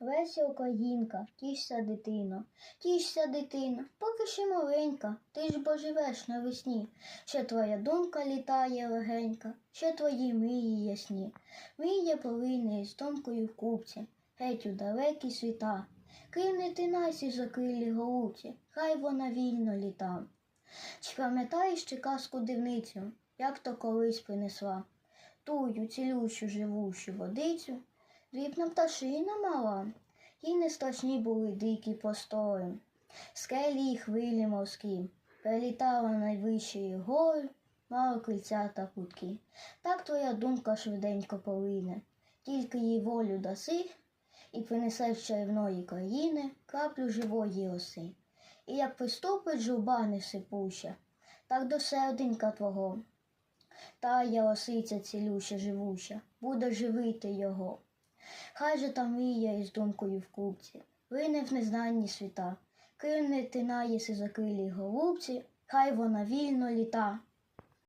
Леся Українка, тішся дитино, тішся дитино, поки ще маленька, ти ж бо живеш навесні, ще твоя думка літає легенька, ще твої мрії ясні. Мрія повинна із думкою в купці, геть у далекі світа. Кивни ти насі закрилі голубці, хай вона вільно літа. Чи пам'ятаєш ти казку дивницю, як то колись принесла? Тую цілющу живущу водицю, дрібна пташина мала, їй не страшні були дикі простори, скелі й хвилі морські, перелітала найвищої гори, мала крильця та кутки. Так твоя думка швиденько полине, тільки їй волю даси, і принесе з чарівної країни краплю живої роси. І як приступить журба несипуща, так до серденька твого. Тая лосиця цілюща живуща, буде живити його. Хай же там віє із думкою в купці, вине в незнанні світа, кине ти наєси закрилі голубці, хай вона вільно літа.